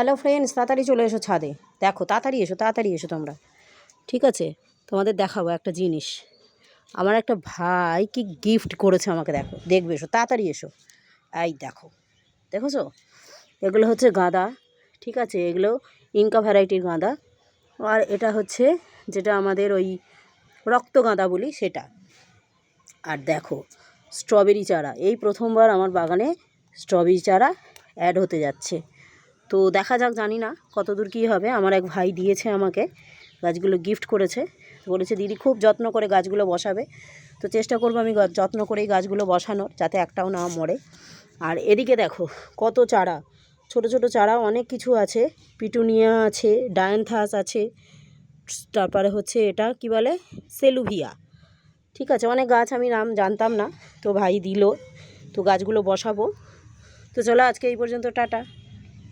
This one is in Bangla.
হ্যালো ফ্রেন্ডস তাড়াতাড়ি চলে এসো ছাদে। দেখো, তাড়াতাড়ি এসো তাড়াতাড়ি এসো তোমরা। ঠিক আছে, তোমাদের দেখাবো একটা জিনিস। আমার একটা ভাই কি গিফট করেছে আমাকে, দেখো। দেখবে এসো, তাড়াতাড়ি এসো। এই দেখো, দেখেছ? এগুলো হচ্ছে গাঁদা, ঠিক আছে? এগুলো ইনকা ভ্যারাইটির গাঁদা। আর এটা হচ্ছে যেটা আমাদের ওই রক্ত গাঁদা বলি সেটা। আর দেখো স্ট্রবেরি চারা। এই প্রথমবার আমার বাগানে স্ট্রবেরি চারা অ্যাড হতে যাচ্ছে। তো দেখা যাক, জানি না কত দূর কী হবে। আমার এক ভাই দিয়েছে আমাকে, গাছগুলো গিফট করেছে। বলেছে, দিদি, খুব যত্ন করে গাছগুলো বসাবে। তো চেষ্টা করব আমি যত্ন করেই গাছগুলো বসানোর, যাতে একটাও না মরে। আর এদিকে দেখো, কত চারা। ছোট ছোট চারা, অনেক কিছু আছে। পিটুনিয়া আছে, ডায়ানথাস আছে, তারপরে হচ্ছে এটা, কি বলে? সেলুভিয়া। ঠিক আছে, অনেক গাছ আমি নাম জানতাম না, তো ভাই দিল। তো গাছগুলো বসাবো। তো চলো, আজকে এই পর্যন্ত, টাটা।